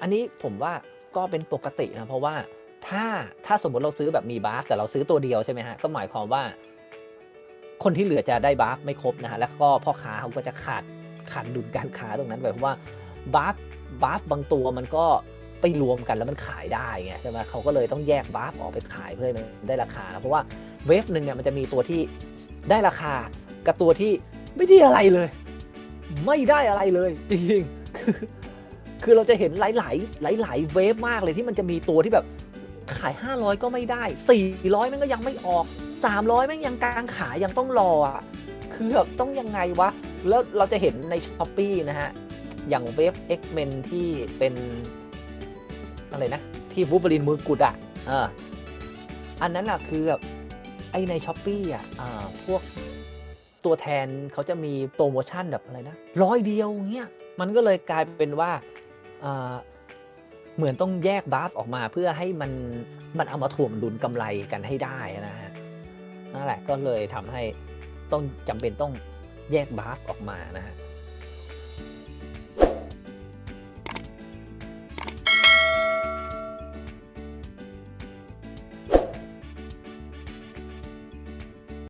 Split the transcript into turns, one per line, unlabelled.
อันนี้ผมว่าก็เป็นปกตินะเพราะว่าถ้าถ้าสมมติเราซื้อแบบมีบาฟแต่เราซื้อตัวเดียวใช่ไหมฮะก็หมายความว่า คนที่เหลือจะได้บาฟไม่ครบนะฮะแล้วก็พ่อค้าเขาก็จะขาดขาดดุลการค้าตรงนั้นไปเพราะว่าบาฟบาฟบางตัวมันก็ไปรวมกันแล้วมันขายได้ไงใช่ไหมเขาก็เลยต้องแยกบาฟออกไปขายเพื่อให้มันได้ราคา เพราะว่าเวฟหนึ่งเนี่ยมันจะมีตัวที่ได้ราคากับตัวที่ไม่ได้อะไรเลย ไม่ได้อะไรเลยจริงๆ คือเราจะเห็นหลาย ๆ หลาย ๆ เวฟมากเลยที่มันจะมีตัวที่แบบขาย 500 ก็ไม่ได้ 400 มันก็ยังไม่ออก 300ม่งยังกลางขายยังต้องรออะคือแบบต้องยังไงวะ แล้วเราจะเห็นในช้อปปีนะฮะ อย่างเวฟ X-Men ที่เป็นอะไรนะ ที่วูบลินมือกุดอะเอออันนั้นอะคือแบบไอในช้อปปีอะอ่าพวกตัวแทนเขาจะมีโปรโมชั่นแบบอะไรนะร้อยเดียวเงี้ยมันก็เลยกลายเป็นว่า เหมือนต้องแยกบาฟออกมาเพื่อให้มันมันเอามาถ่วงดุลกำไรกันให้ได้นะฮะนั่นแหละก็เลยทำให้ต้องจำเป็นต้องแยกบาฟออกมานะฮะ